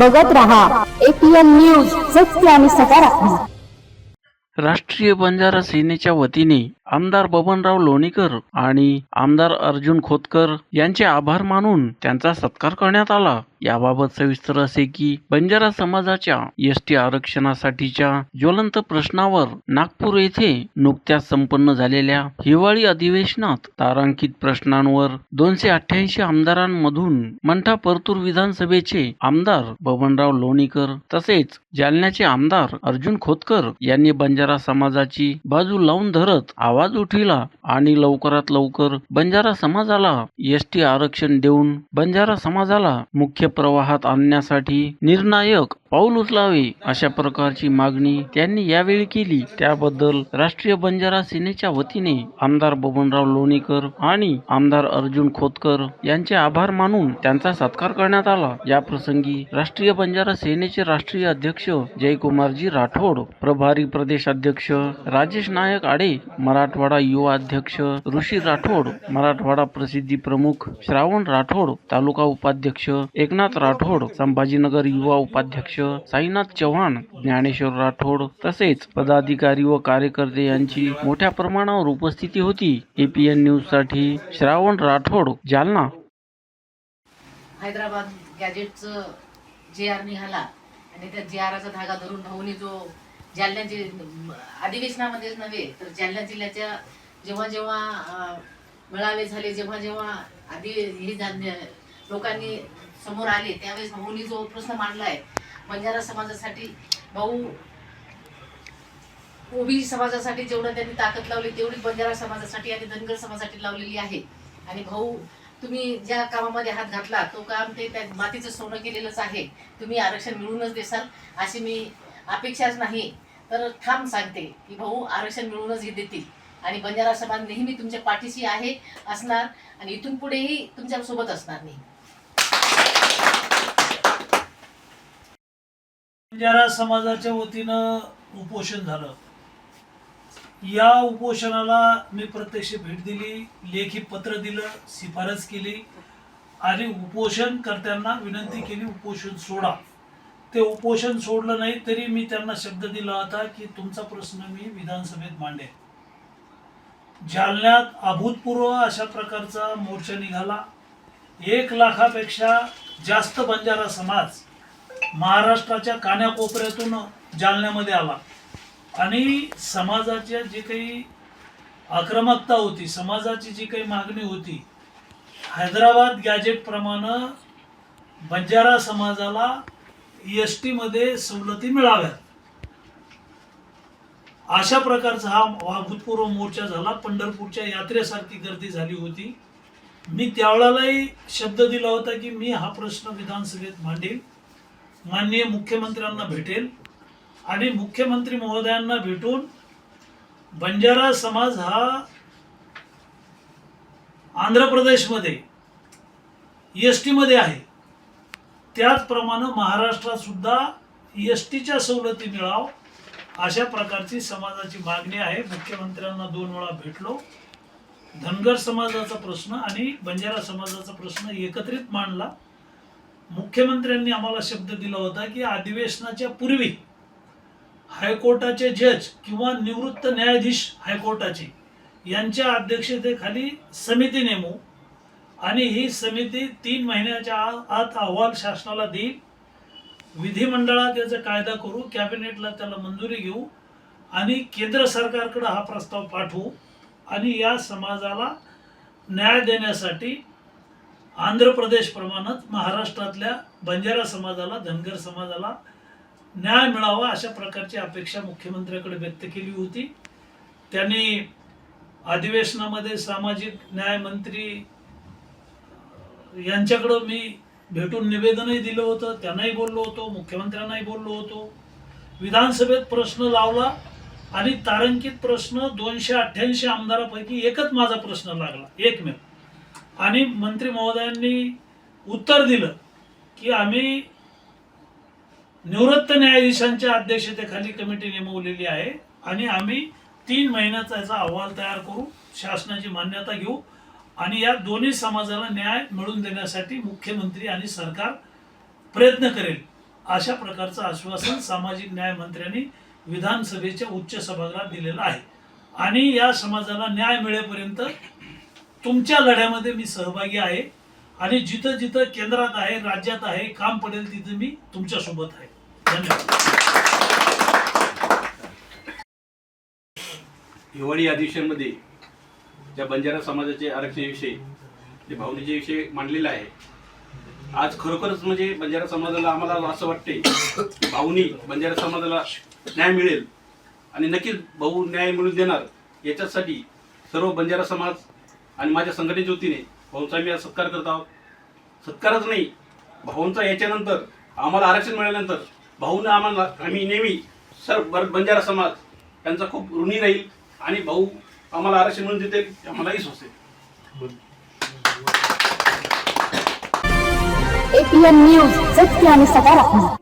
बघत रहा. APN news सत्य आणि सकारात्मक. राष्ट्रीय बंजारा सेनेच्या वतीने आमदार बबनराव लोणीकर आणि आमदार अर्जुन खोतकर यांचे आभार मानून त्यांचा सत्कार करण्यात आला. याबाबत सविस्तर असे की बंजारा समाजाच्या एस टी आरक्षणासाठीच्या ज्वलंत प्रश्नावर नागपूर येथे नुकत्याच संपन्न झालेल्या हिवाळी अधिवेशनात तारांकित प्रश्नांवर दोनशे अठ्ठ्याऐंशी आमदारांमधून मंठा परतूर विधानसभेचे आमदार बबनराव लोणीकर तसेच जालन्याचे आमदार अर्जुन खोतकर यांनी बंजारा समाजाची बाजू लावून धरत आवाज उठविला आणि लवकरात लवकर बंजारा समाजाला एस टी आरक्षण देऊन बंजारा समाजाला मुख्य प्रवाहात आणण्यासाठी निर्णायक पाऊल उचलावे अशा प्रकारची मागणी त्यांनी यावेळी केली. त्याबद्दल राष्ट्रीय बंजारा सेनेच्या वतीने आमदार बबनराव लोणीकर आणि आमदार अर्जुन खोतकर यांचे आभार मानून त्यांचा सत्कार करण्यात आला. या प्रसंगी राष्ट्रीय बंजारा सेनेचे राष्ट्रीय अध्यक्ष जयकुमारजी राठोड प्रभारी प्रदेश अध्यक्ष राजेश नायक आडे मराठवाडा युवा अध्यक्ष ऋषी राठोड मराठवाडा प्रसिद्धी प्रमुख श्रावण राठोड तालुका उपाध्यक्ष एकनाथ राठोड संभाजीनगर युवा उपाध्यक्ष साईनाथ चव्हाण ज्ञानेश्वर राठोड तसेच पदाधिकारी व कार्यकर्ते यांची मोठ्या प्रमाणावर उपस्थिती होती. एपीएन न्यूजसाठी श्रावण राठोड जालना. हैदराबाद गॅजेटचं जे आर निघाला आणि त्या जे आराचा धागा धरून भाऊनी जो जालन्याचे अधिवेशनामध्येच नव्हे तर जालना जिल्ह्याच्या जेव्हा जेव्हा मेळावे झाले जेव्हा जेव्हा आधी हे झाले, लोकांनी समोर आले त्यावेळेस भाऊनी जो प्रश्न मांडलाय बंजारा समाजासाठी भाऊ ओबी समाजासाठी जेवढं त्यांनी ताकद लावली तेवढी बंजारा समाजासाठी आणि धनगर समाजासाठी लावलेली आहे. आणि भाऊ तुम्ही ज्या कामामध्ये हात घातला तो काम ते त्या मातीचं सोनं केलेलंच आहे. तुम्ही आरक्षण मिळूनच देसाल अशी मी अपेक्षाच नाही. तर ठाम सांगते की भाऊ आरक्षण मिळूनच हे देतील. आणि बंजारा समाज नेहमी तुमच्या पाठीशी आहे असणार आणि इथून पुढेही तुमच्यासोबत असणार नाही. बंजारा समाजाच्या वतीनं उपोषण झालं. या उपोषणाला मी प्रत्यक्ष भेट दिली लेखी पत्र दिलं शिफारस केली आणि उपोषण करत्यांना विनंती केली उपोषण सोडा. ते उपोषण सोडलं नाही तरी मी त्यांना शब्द दिला होता की तुमचा प्रश्न मी विधानसभेत मांडे जालन्यात अभूतपूर्व अशा प्रकारचा मोर्चा निघाला. एक लाखापेक्षा जास्त बंजारा समाज महाराष्ट्राच्या कान्याकोपऱ्यातून जालन्यामध्ये आला. आणि समाजाच्या जी काही आक्रमकता होती समाजाची जी काही मागणी होती हैदराबाद गॅजेटप्रमाणे बंजारा समाजाला एस टीमध्ये सवलती मिळाव्यात. अशा प्रकारचा हा अभूतपूर्व मोर्चा झाला. पंढरपूरच्या यात्रेसारखी गर्दी झाली होती. मी त्यावेळेलाही शब्द दिला होता की मी हा प्रश्न विधानसभेत मांडेल माननीय मुख्यमंत्र्यांना भेटेल आणि मुख्यमंत्री महोदयांना भेटून बंजारा समाज हा आंध्र प्रदेशमध्ये एस टीमध्ये आहे. त्याचप्रमाणे महाराष्ट्रात सुद्धा एस टीच्या सवलती मिळाव अशा प्रकारची समाजाची मागणी आहे. मुख्यमंत्र्यांना दोन वेळा भेटलो. धनगर समाजाचा प्रश्न आणि बंजारा समाजाचा प्रश्न एकत्रित मांडला. मुख्यमंत्र्यांनी आम्हाला शब्द दिला होता की अधिवेशनाच्या पूर्वी हायकोर्टाचे जज किंवा निवृत्त न्यायाधीश हायकोर्टाचे यांच्या अध्यक्षतेखाली समिती नेमू आणि ही समिती तीन महिन्याच्या आत अहवाल शासनाला देईल. विधिमंडळात याचा कायदा करू कॅबिनेटला त्याला मंजुरी घेऊ आणि केंद्र सरकारकडे हा प्रस्ताव पाठवू आणि या समाजाला न्याय देण्यासाठी आंध्र प्रदेशप्रमाणेच महाराष्ट्रातल्या बंजारा समाजाला धनगर समाजाला न्याय मिळावा अशा प्रकारची अपेक्षा मुख्यमंत्र्याकडे व्यक्त केली होती. त्यांनी अधिवेशनामध्ये सामाजिक न्याय मंत्री यांच्याकडं मी भेटून निवेदनही दिलं होतं त्यांनाही बोललो होतो मुख्यमंत्र्यांनाही बोललो होतो. विधानसभेत प्रश्न लावला आणि तारांकित प्रश्न दोनशे अठ्ठ्याऐंशी आमदारापैकी एकच माझा प्रश्न लागला. एकमेव. आणि मंत्री महोदयांनी उत्तर दिलं की आम्ही निवृत्त न्यायाधीशांच्या अध्यक्षतेखाली कमिटी नेमवलेली आहे आणि आम्ही तीन महिन्याचा याचा अहवाल तयार करू शासनाची मान्यता घेऊ आणि या दोन्ही समाजाला न्याय मिळवून देण्यासाठी मुख्यमंत्री आणि सरकार प्रयत्न करेल अशा प्रकारचं आश्वासन सामाजिक न्याय मंत्र्यांनी विधानसभेच्या उच्च सभागृहात दिलेलं आहे. आणि या समाजाला न्याय मिळेपर्यंत तुमच्या लढ्यामध्ये मी सहभागी आहे. आणि जिथं जिथं केंद्रात आहे राज्यात आहे काम पडेल तिथं मी तुमच्यासोबत आहे. धन्यवाद. हिवाळी अधिवेशनमध्ये ज्या बंजारा समाजाचे आरक्षणाविषयी जे भावनेचे विषय मांडलेला आहे आज खरोखरच म्हणजे बंजारा समाजाला आम्हाला असं वाटते की भाऊनी बंजारा समाजाला न्याय मिळेल. आणि नक्कीच भाऊ न्याय मिळून देणार याच्यासाठी सर्व बंजारा समाज आणि माझ्या संघटनेच्या वतीने भाऊंचा मी सत्कार करत आहोत. सत्कारच नाही भाऊंचा याच्यानंतर आम्हाला आरक्षण मिळाल्यानंतर भाऊनं आम्हाला आम्ही नेहमी सर्व बर- बंजारा समाज त्यांचा खूप ऋणी राहील आणि भाऊ आम्हाला आरक्षण मिळून देतील आम्हालाही सोसेल एपीएन न्यूज सत्य आणि सकारात्मक.